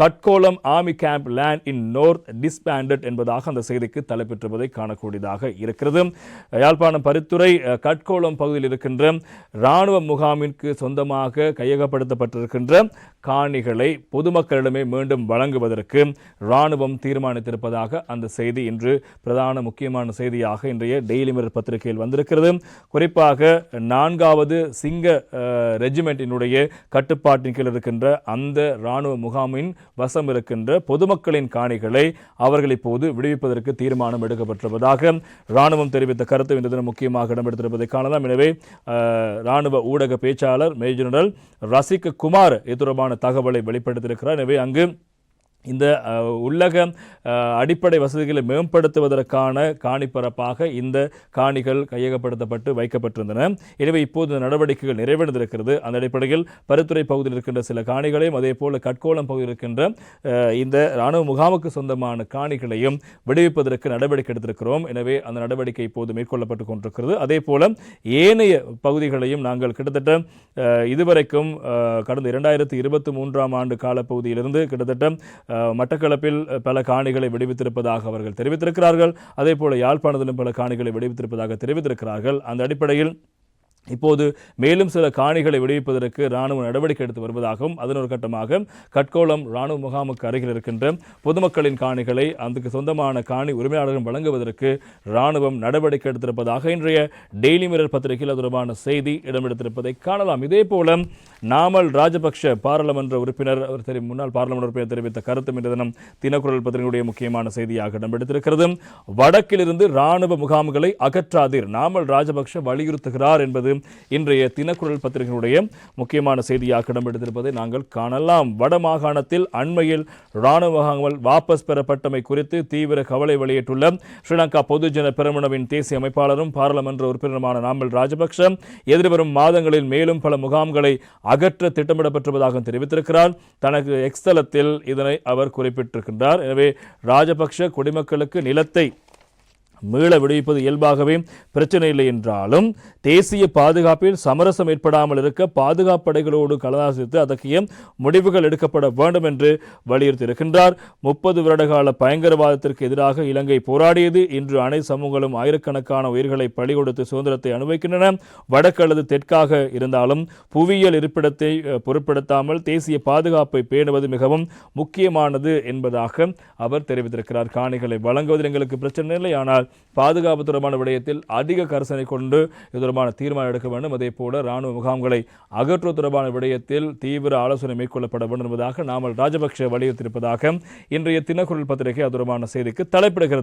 கட்கோலம் army camp land in north disbanded என்பதாக அந்த செய்திக்கு தலைப்பெற்றுவதை காணக்கூடியதாக இருக்கிறது. யாழ்ப்பாணம் பரித்துறை கட்கோலம் பகுதியில் இருக்கின்ற இராணுவ முகாமிற்கு சொந்தமாக கையகப்படுத்தப்பட்டிருக்கின்ற காணிகளை பொதுமக்களிடமே மீண்டும் வழங்குவதற்கு இராணுவம் தீர்மானித்திருப்பதாக அந்த செய்தி இன்று பிரதான முக்கியமான செய்தியாக இன்றைய டெய்லி மிரர் பத்திரிகையில் வந்திருக்கிறது. குறிப்பாக நான்காவது சிங்க ரெஜிமெண்டினுடைய கட்டுப்பாட்டின் கீழ் இருக்கின்ற அந்த இராணுவ முகாமின் வசம் இருக்கின்ற பொதுமக்களின் காணிகளை அவர்கள் இப்போது விடுவிப்பதற்கு தீர்மானம் எடுக்கப்பட்டிருப்பதாக இராணுவம் தெரிவித்த கருத்து இன்று தினம் முக்கியமாக இடம்பெற்றிருப்பதை காணலாம். எனவே இராணுவ ஊடக பேச்சாளர் மேஜர் ஜெனரல் ரசிக குமார் இது தொடர்பான தகவலை வெளிப்படுத்தியிருக்கிறார். எனவே அங்கு இந்த உள்ளக அடிப்படை வசதிகளை மேம்படுத்துவதற்கான காணிப்பரப்பாக இந்த காணிகள் கையகப்படுத்தப்பட்டு வைக்கப்பட்டிருந்தன. எனவே இப்போது நடவடிக்கைகள் நிறைவடைந்திருக்கிறது. அந்த அடிப்படையில் பருத்துறை பகுதியில் இருக்கின்ற சில காணிகளையும் அதே போல் கட்கோளம் பகுதியில் இருக்கின்ற இந்த இராணுவ முகாமுக்கு சொந்தமான காணிகளையும் விடுவிப்பதற்கு நடவடிக்கை எடுத்திருக்கிறோம். எனவே அந்த நடவடிக்கை இப்போது மேற்கொள்ளப்பட்டு கொண்டிருக்கிறது. அதே போல ஏனைய பகுதிகளையும் நாங்கள் கிட்டத்தட்ட இதுவரைக்கும் கடந்த இரண்டாயிரத்தி இருபத்தி மூன்றாம் ஆண்டு காலப்பகுதியிலிருந்து கிட்டத்தட்ட மட்டக்களப்பில் பல காணிகளை விடுவித்திருப்பதாக அவர்கள் தெரிவித்திருக்கிறார்கள். அதே போல யாழ்ப்பாணத்திலும் பல காணிகளை விடுவித்திருப்பதாக தெரிவித்திருக்கிறார்கள். அந்த அடிப்படையில் இப்போது மேலும் சில காணிகளை விடுவிப்பதற்கு இராணுவ நடவடிக்கை எடுத்து வருவதாகவும் அதன் ஒரு கட்டமாக கட்கோளம் இராணுவ முகாமுக்கு அருகில் இருக்கின்ற பொதுமக்களின் காணிகளை அதுக்கு சொந்தமான காணி உரிமையாளர்கள் வழங்குவதற்கு இராணுவம் நடவடிக்கை எடுத்திருப்பதாக இன்றைய டெய்லி மிரர் பத்திரிகையில் தொடர்பான செய்தி இடம்பெடுத்திருப்பதை காணலாம். இதே போல நாமல் ராஜபக்ஷ பாராளுமன்ற உறுப்பினர் அவர் தெரி முன்னாள் பாராளுமன்ற உறுப்பினர் தெரிவித்த கருத்தும் இன்று தினம் தினக்குரல் பத்திரிகையுடைய முக்கியமான செய்தியாக இடம்பெடுத்திருக்கிறது வடக்கிலிருந்து ராணுவ முகாம்களை அகற்றாதீர். நாமல் ராஜபக்ஷ வலியுறுத்துகிறார் என்பது இன்றைய தினக்குரல் பத்திரிகையினுடைய முக்கியமான செய்தியாக இடம்பெடுத்திருப்பதை நாங்கள் காணலாம். வட மாகாணத்தில் அண்மையில் இராணுவ முகாம்கள் வாபஸ் பெறப்பட்டமை குறித்து தீவிர கவலை வெளியிட்டுள்ள ஸ்ரீலங்கா பொதுஜன பெருமனவின் தேசிய அமைப்பாளரும் பாராளுமன்ற உறுப்பினருமான நாமல் ராஜபக்ஷ எதிர்வரும் மாதங்களில் மேலும் பல முகாம்களை அகற்ற திட்டமிடப்பட்டிருப்பதாக தெரிவித்திருக்கிறார். தனக்கு எக்ஸ்தலத்தில் இதனை அவர் குறிப்பிட்டிருக்கின்றார். எனவே ராஜபக்ஷ குடிமக்களுக்கு நிலத்தை மீள விடுவிப்பது இயல்பாகவே பிரச்சனை இல்லை என்றாலும் தேசிய பாதுகாப்பில் சமரசம் ஏற்படாமல் இருக்க பாதுகாப்பு படைகளோடு கலந்தாசித்து அத்தகைய முடிவுகள் எடுக்கப்பட வேண்டும் என்று வலியுறுத்தியிருக்கின்றார். முப்பது வருடகால பயங்கரவாதத்திற்கு எதிராக இலங்கை போராடியது இன்று அனைத்து சமூகங்களும் ஆயிரக்கணக்கான உயிர்களை பலி கொடுத்து சுதந்திரத்தை அனுபவிக்கின்றன. வடக்கு அல்லது தெற்காக இருந்தாலும் புவியியல் இருப்பிடத்தை பொருட்படுத்தாமல் தேசிய பாதுகாப்பை பேணுவது மிகவும் முக்கியமானது என்பதாக அவர் தெரிவித்திருக்கிறார். காணிகளை வழங்குவதில் எங்களுக்கு பிரச்சனை இல்லை. ஆனால் பாதுகாப்பு தொடர்பான விடயத்தில் அதிக கரிசனை கொண்டு இது தொடர்பான தீர்மானம் எடுக்க வேண்டும். அதே போல ராணுவ முகாம்களை அகற்றுவது தொடர்பான விடயத்தில் தீவிர ஆலோசனை மேற்கொள்ளப்பட வேண்டும் என்பதாக நாமல் ராஜபக்ஷ வலியுறுத்தியிருப்பதாக இன்றைய தினக்குரல் பத்திரிகை அது தொடர்பான செய்திக்கு தலைப்பிடுகிறது.